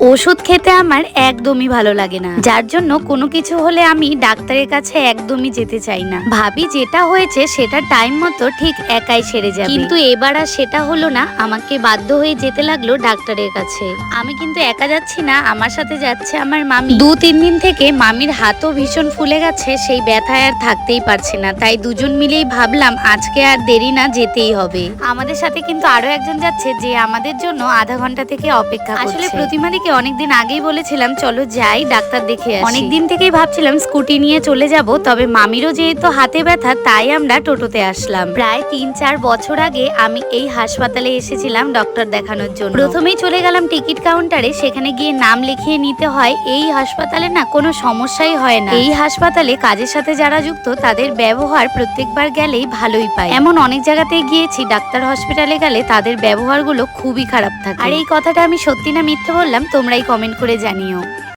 ওষুধ খেতে আমার একদমই ভালো লাগে না। যার জন্য কোনো কিছু হলে আমি ডাক্তারের কাছে একদমই যেতে চাই না। ভাবি যেটা হয়েছে সেটা টাইম মতো ঠিক একাই সেরে যাবে। কিন্তু এবার আর সেটা হলো না আমাকে বাধ্য হয়ে যেতে লাগল ডাক্তারের কাছে। আমি কিন্তু একা যাচ্ছি না আমার সাথে যাচ্ছে আমার মামি। দু তিন দিন থেকে মামির হাতও ভীষণ ফুলে গেছে সেই ব্যথায় আর থাকতেই পারছে না। তাই দুজন মিলেই ভাবলাম আজকে আর দেরি না যেতেই হবে। আমাদের সাথে কিন্তু আরও একজন যাচ্ছে যে আমাদের জন্য আধা ঘণ্টা থেকে অপেক্ষা আসলে প্রতিমাদিকে অনেকদিন আগেই বলেছিলাম চলো যাই ডাক্তার দেখে আসি। অনেকদিন থেকেই ভাবছিলাম স্কুটি নিয়ে চলে যাব তবে মামিরও যেহেতু হাতে ব্যথা তাই আমরা টোটোতে আসলাম। প্রায় তিন চার বছর আগে আমি এই হাসপাতালে এসেছিলাম ডক্টর দেখানোর জন্য। প্রথমেই চলে গেলাম টিকিট কাউন্টারে সেখানে গিয়ে নাম লিখিয়ে নিতে হয় এই হাসপাতালে না কোনো সমস্যাই হয় না। এই হাসপাতালে কাজের সাথে যারা যুক্ত তাদের ব্যবহার প্রত্যেকবার গেলেই ভালোই পায়। এমন অনেক জায়গাতেই গিয়েছি ডাক্তার হসপিটালে গেলে তাদের ব্যবহারগুলো খুবই খারাপ থাকে। আর এই কথাটা আমি সত্যি না মিথ্যে বললাম তোমরাই কমেন্ট করে জানিও।